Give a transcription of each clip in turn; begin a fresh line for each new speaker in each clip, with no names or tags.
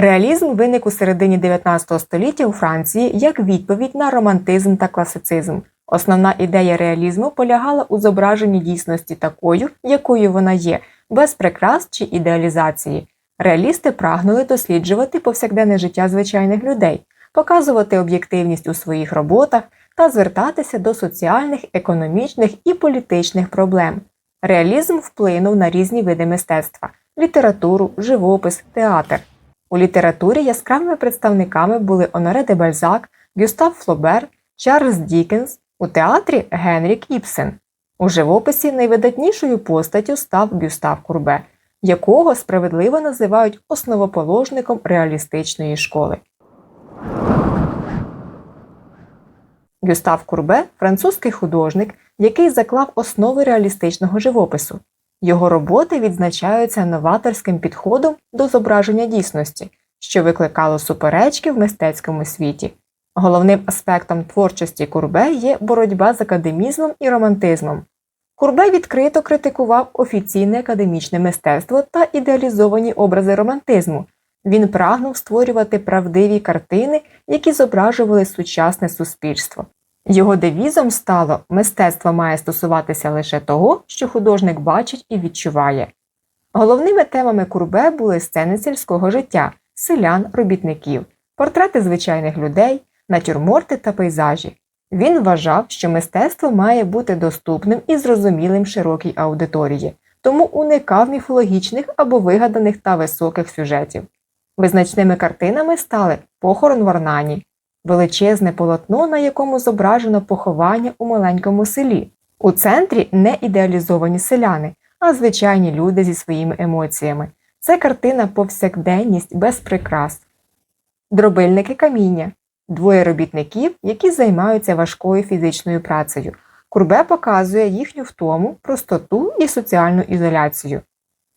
Реалізм виник у середині 19 століття у Франції як відповідь на романтизм та класицизм. Основна ідея реалізму полягала у зображенні дійсності такою, якою вона є, без прикрас чи ідеалізації. Реалісти прагнули досліджувати повсякденне життя звичайних людей, показувати об'єктивність у своїх роботах та звертатися до соціальних, економічних і політичних проблем. Реалізм вплинув на різні види мистецтва літературу, живопис, театр. У літературі яскравими представниками були Оноре де Бальзак, Гюстав Флобер, Чарльз Дікенс, у театрі Генрік Іпсен. У живописі найвидатнішою постаттю став Гюстав Курбе, якого справедливо називають основоположником реалістичної школи. Гюстав Курбе французький художник, який заклав основи реалістичного живопису. Його роботи відзначаються новаторським підходом до зображення дійсності, що викликало суперечки в мистецькому світі. Головним аспектом творчості Курбе є боротьба з академізмом і романтизмом. Курбе відкрито критикував офіційне академічне мистецтво та ідеалізовані образи романтизму. Він прагнув створювати правдиві картини, які зображували сучасне суспільство. Його девізом стало мистецтво має стосуватися лише того, що художник бачить і відчуває. Головними темами Курбе були сцени сільського життя, селян, робітників, портрети звичайних людей, натюрморти та пейзажі. Він вважав, що мистецтво має бути доступним і зрозумілим широкій аудиторії, тому уникав міфологічних або вигаданих та високих сюжетів. Визначними картинами стали похорон в Орнані, величезне полотно, на якому зображено поховання у маленькому селі. У центрі не ідеалізовані селяни, а звичайні люди зі своїми емоціями. Це картина повсякденність без прикрас. Дробильники каміння двоє робітників, які займаються важкою фізичною працею. Курбе показує їхню втому, простоту і соціальну ізоляцію.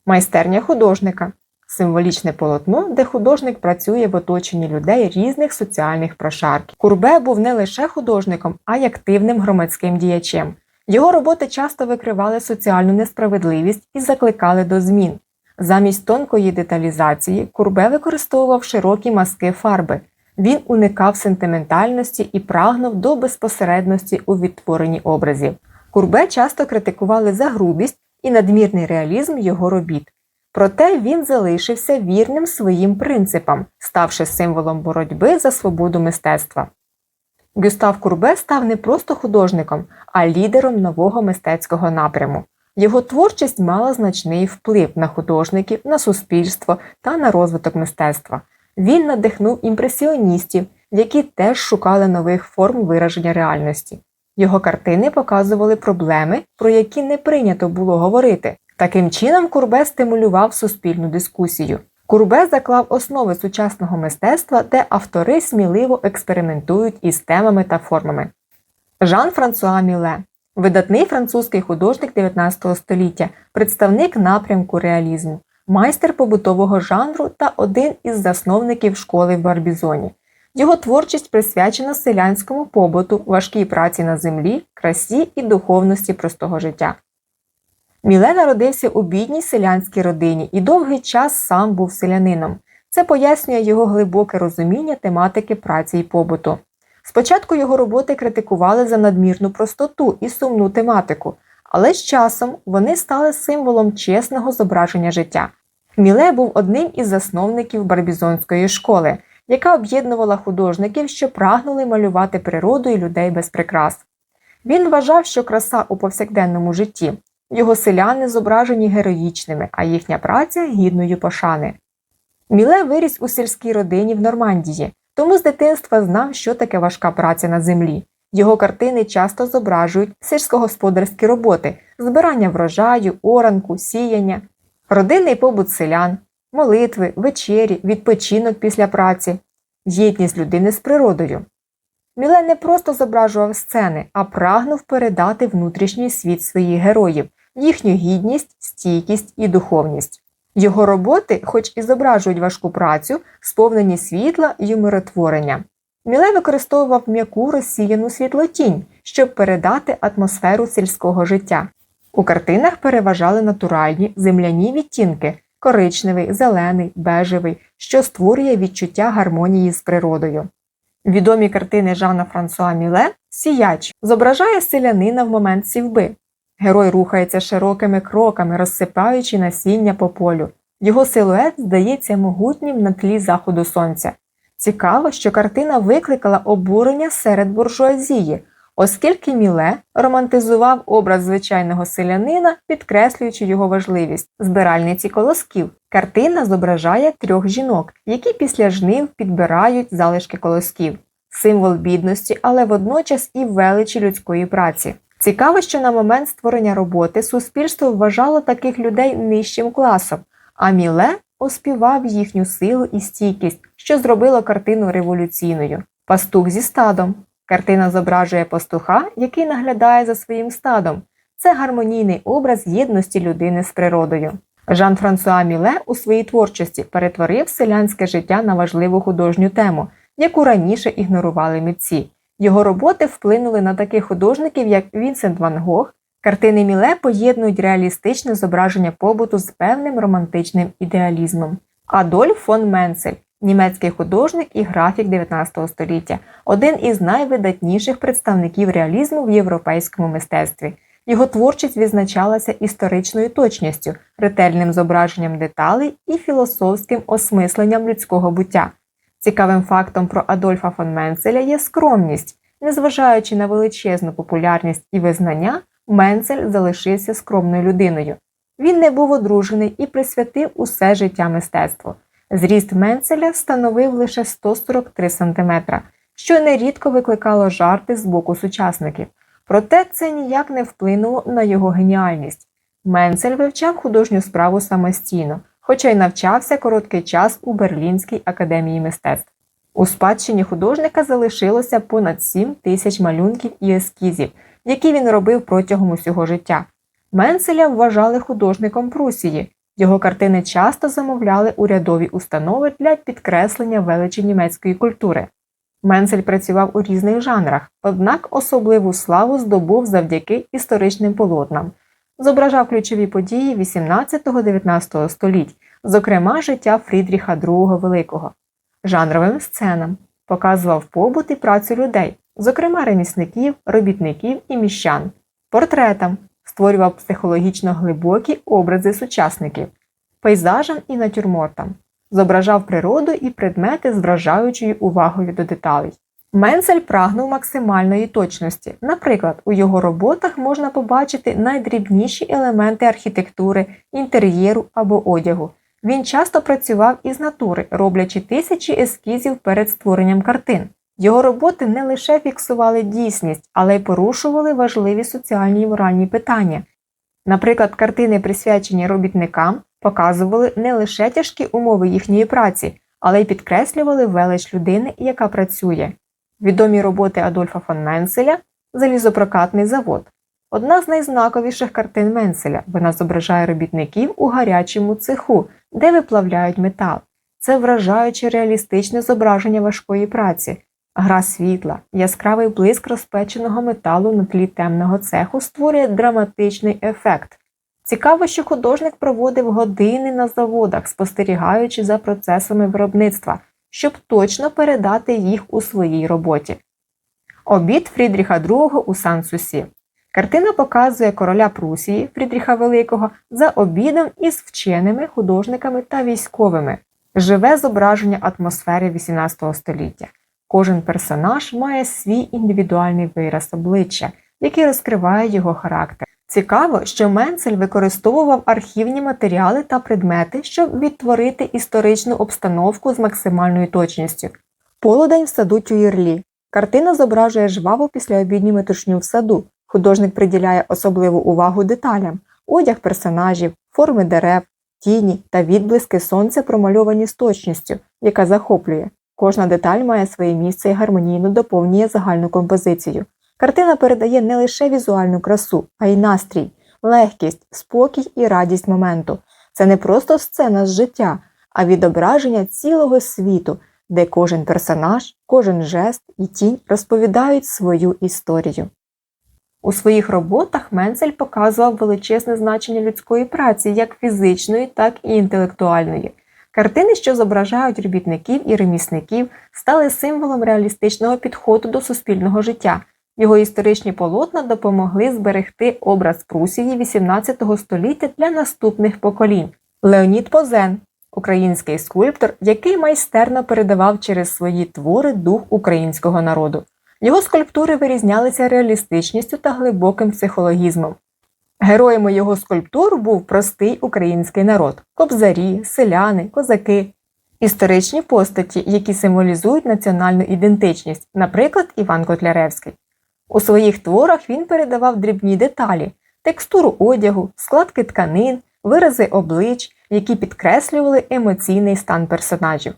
Майстерня художника символічне полотно, де художник працює в оточенні людей різних соціальних прошарків. Курбе був не лише художником, а й активним громадським діячем. Його роботи часто викривали соціальну несправедливість і закликали до змін. Замість тонкої деталізації Курбе використовував широкі маски фарби. Він уникав сентиментальності і прагнув до безпосередності у відтворенні образів. Курбе часто критикували за грубість і надмірний реалізм його робіт. Проте він залишився вірним своїм принципам, ставши символом боротьби за свободу мистецтва. Гюстав Курбе став не просто художником, а лідером нового мистецького напряму. Його творчість мала значний вплив на художників, на суспільство та на розвиток мистецтва. Він надихнув імпресіоністів, які теж шукали нових форм вираження реальності. Його картини показували проблеми, про які не прийнято було говорити. Таким чином, Курбе стимулював суспільну дискусію. Курбе заклав основи сучасного мистецтва, де автори сміливо експериментують із темами та формами. Жан Франсуа Міле видатний французький художник 19 століття, представник напрямку реалізму майстер побутового жанру та один із засновників школи в Барбізоні. Його творчість присвячена селянському побуту, важкій праці на землі, красі і духовності простого життя. Міле народився у бідній селянській родині і довгий час сам був селянином. Це пояснює його глибоке розуміння тематики праці і побуту. Спочатку його роботи критикували за надмірну простоту і сумну тематику, але з часом вони стали символом чесного зображення життя. Міле був одним із засновників Барбізонської школи, яка об'єднувала художників, що прагнули малювати природу і людей без прикрас. Він вважав, що краса у повсякденному житті, його селяни зображені героїчними, а їхня праця гідною пошани. Міле виріс у сільській родині в Нормандії, тому з дитинства знав, що таке важка праця на землі. Його картини часто зображують сільськогосподарські роботи, збирання врожаю, оранку, сіяння, родинний побут селян, молитви, вечері, відпочинок після праці, єдність людини з природою. Міле не просто зображував сцени, а прагнув передати внутрішній світ своїх героїв, їхню гідність, стійкість і духовність. Його роботи, хоч і зображують важку працю, сповнені світла й умиротворення. Міле використовував м'яку розсіяну світлотінь, щоб передати атмосферу сільського життя. У картинах переважали натуральні земляні відтінки, коричневий, зелений, бежевий, що створює відчуття гармонії з природою. Відомі картини Жана Франсуа Міле Сіяч зображає селянина в момент сівби. Герой рухається широкими кроками, розсипаючи насіння по полю. Його силует здається могутнім на тлі заходу сонця. Цікаво, що картина викликала обурення серед буржуазії, оскільки Міле романтизував образ звичайного селянина, підкреслюючи його важливість збиральниці колосків. Картина зображає трьох жінок, які після жнив підбирають залишки колосків, символ бідності, але водночас і величі людської праці. Цікаво, що на момент створення роботи суспільство вважало таких людей нижчим класом, а Міле оспівав їхню силу і стійкість, що зробило картину революційною. Пастух зі стадом. Картина зображує пастуха, який наглядає за своїм стадом. Це гармонійний образ єдності людини з природою. Жан Франсуа Міле у своїй творчості перетворив селянське життя на важливу художню тему, яку раніше ігнорували митці. Його роботи вплинули на таких художників, як Вінсент Ван Гог. Картини Міле поєднують реалістичне зображення побуту з певним романтичним ідеалізмом. Адольф фон Менцель німецький художник і графік 19 століття, один із найвидатніших представників реалізму в європейському мистецтві. Його творчість відзначалася історичною точністю, ретельним зображенням деталей і філософським осмисленням людського буття. Цікавим фактом про Адольфа фон Менцеля є скромність. Незважаючи на величезну популярність і визнання, Менцель залишився скромною людиною. Він не був одружений і присвятив усе життя мистецтву. Зріст Менцеля становив лише 143 см, що нерідко викликало жарти з боку сучасників. Проте це ніяк не вплинуло на його геніальність. Менцель вивчав художню справу самостійно, хоча й навчався короткий час у Берлінській академії мистецтв. У спадщині художника залишилося понад 7 тисяч малюнків і ескізів, які він робив протягом усього життя. Менцеля вважали художником Прусії. Його картини часто замовляли урядові установи для підкреслення величі німецької культури. Менцель працював у різних жанрах, однак особливу славу здобув завдяки історичним полотнам, зображав ключові події 18-19 століть, зокрема життя Фрідріха II Великого, жанровим сценам, показував побут і працю людей, зокрема ремісників, робітників і міщан, портретам, створював психологічно глибокі образи сучасників, пейзажам і натюрмортам, зображав природу і предмети з вражаючою увагою до деталей. Менцель прагнув максимальної точності. Наприклад, у його роботах можна побачити найдрібніші елементи архітектури, інтер'єру або одягу. Він часто працював із натури, роблячи тисячі ескізів перед створенням картин. Його роботи не лише фіксували дійсність, але й порушували важливі соціальні і моральні питання. Наприклад, картини, присвячені робітникам, показували не лише тяжкі умови їхньої праці, але й підкреслювали велич людини, яка працює. Відомі роботи Адольфа фон Менцеля Залізопрокатний завод. Одна з найзнаковіших картин Менцеля. Вона зображає робітників у гарячому цеху, де виплавляють метал. Це вражаюче реалістичне зображення важкої праці. Гра світла, яскравий блиск розпеченого металу на тлі темного цеху створює драматичний ефект. Цікаво, що художник проводив години на заводах, спостерігаючи за процесами виробництва, щоб точно передати їх у своїй роботі. Обід Фрідріха II у Сан-Сусі. Картина показує короля Прусії Фрідріха Великого за обідом із вченими художниками та військовими, живе зображення атмосфери XVIII століття. Кожен персонаж має свій індивідуальний вираз обличчя, який розкриває його характер. Цікаво, що Менцель використовував архівні матеріали та предмети, щоб відтворити історичну обстановку з максимальною точністю. Полудень в саду Тюєрлі. Картина зображує жваву післяобідню метушню в саду. Художник приділяє особливу увагу деталям, одяг персонажів, форми дерев, тіні та відблиски сонця промальовані з точністю, яка захоплює. Кожна деталь має своє місце і гармонійно доповнює загальну композицію. Картина передає не лише візуальну красу, а й настрій, легкість, спокій і радість моменту. Це не просто сцена з життя, а відображення цілого світу, де кожен персонаж, кожен жест і тінь розповідають свою історію. У своїх роботах Менцель показував величезне значення людської праці, як фізичної, так і інтелектуальної. Картини, що зображають робітників і ремісників, стали символом реалістичного підходу до суспільного життя. Його історичні полотна допомогли зберегти образ Прусії XVIII століття для наступних поколінь. Леонід Позен український скульптор, який майстерно передавав через свої твори дух українського народу. Його скульптури вирізнялися реалістичністю та глибоким психологізмом. Героями його скульптур був простий український народ кобзарі, селяни, козаки, історичні постаті, які символізують національну ідентичність, наприклад, Іван Котляревський. У своїх творах він передавав дрібні деталі, текстуру одягу, складки тканин, вирази облич, які підкреслювали емоційний стан персонажів.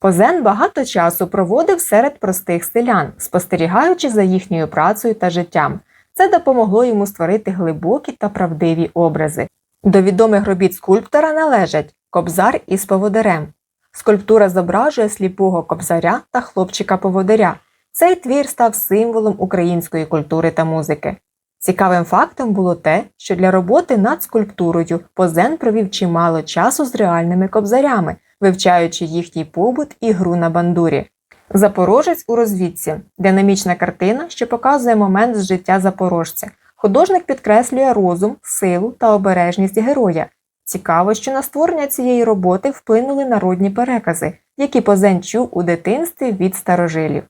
Позен багато часу проводив серед простих селян, спостерігаючи за їхньою працею та життям. Це допомогло йому створити глибокі та правдиві образи. До відомих робіт скульптора належать кобзар із поводарем. Скульптура зображує сліпого кобзаря та хлопчика-поводаря. Цей твір став символом української культури та музики. Цікавим фактом було те, що для роботи над скульптурою Позен провів чимало часу з реальними кобзарями, вивчаючи їхній побут і гру на бандурі. Запорожець у розвідці динамічна картина, що показує момент з життя запорожця. Художник підкреслює розум, силу та обережність героя. Цікаво, що на створення цієї роботи вплинули народні перекази, які Позен чув у дитинстві від старожилів.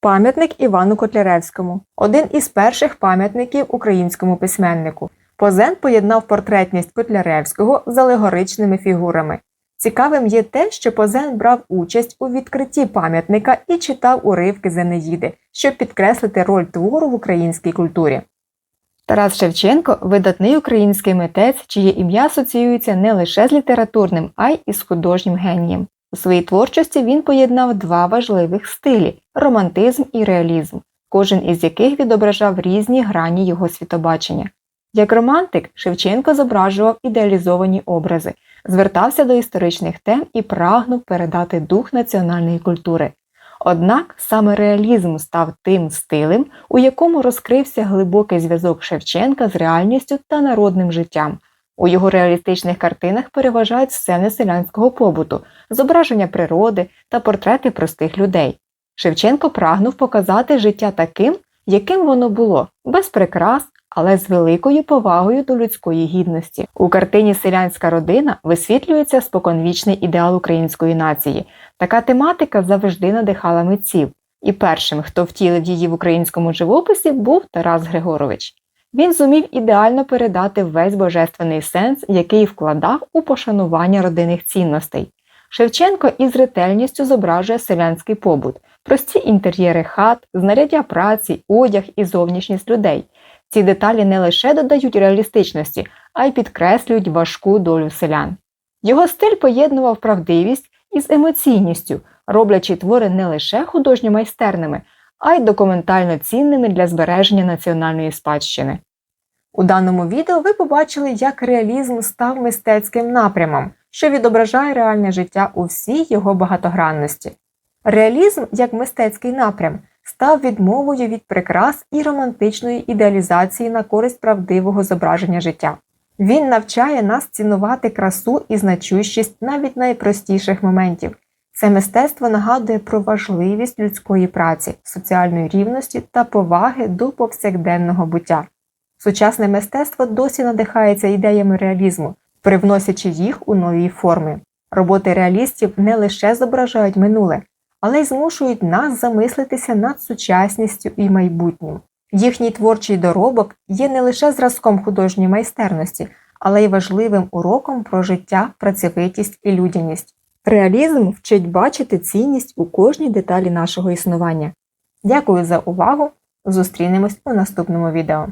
Пам'ятник Івану Котляревському один із перших пам'ятників українському письменнику. Позен поєднав портретність Котляревського з алегоричними фігурами. Цікавим є те, що Позен брав участь у відкритті пам'ятника і читав уривки з Енеїди, щоб підкреслити роль твору в українській культурі. Тарас Шевченко видатний український митець, чиє ім'я асоціюється не лише з літературним, а й із художнім генієм. У своїй творчості він поєднав два важливих стилі романтизм і реалізм, кожен із яких відображав різні грані його світобачення. Як романтик, Шевченко зображував ідеалізовані образи, звертався до історичних тем і прагнув передати дух національної культури. Однак саме реалізм став тим стилем, у якому розкрився глибокий зв'язок Шевченка з реальністю та народним життям. У його реалістичних картинах переважають сцени селянського побуту, зображення природи та портрети простих людей. Шевченко прагнув показати життя таким, яким воно було, без прикрас, але з великою повагою до людської гідності. У картині Селянська родина висвітлюється споконвічний ідеал української нації. Така тематика завжди надихала митців, і першим, хто втілив її в українському живописі, був Тарас Григорович. Він зумів ідеально передати весь божественний сенс, який вкладав у пошанування родинних цінностей. Шевченко із ретельністю зображує селянський побут, прості інтер'єри хат, знаряддя праці, одяг і зовнішність людей. Ці деталі не лише додають реалістичності, а й підкреслюють важку долю селян. Його стиль поєднував правдивість із емоційністю, роблячи твори не лише художньо майстерними, а й документально цінними для збереження національної спадщини. У даному відео ви побачили, як реалізм став мистецьким напрямом, що відображає реальне життя у всій його багатогранності. Реалізм як мистецький напрям став відмовою від прикрас і романтичної ідеалізації на користь правдивого зображення життя. Він навчає нас цінувати красу і значущість навіть найпростіших моментів. Це мистецтво нагадує про важливість людської праці, соціальної рівності та поваги до повсякденного буття. Сучасне мистецтво досі надихається ідеями реалізму, привносячи їх у нові форми. Роботи реалістів не лише зображають минуле, але й змушують нас замислитися над сучасністю і майбутнім. Їхній творчий доробок є не лише зразком художньої майстерності, але й важливим уроком про життя, працьовитість і людяність. Реалізм вчить бачити цінність у кожній деталі нашого існування. Дякую за увагу! Зустрінемось у наступному відео.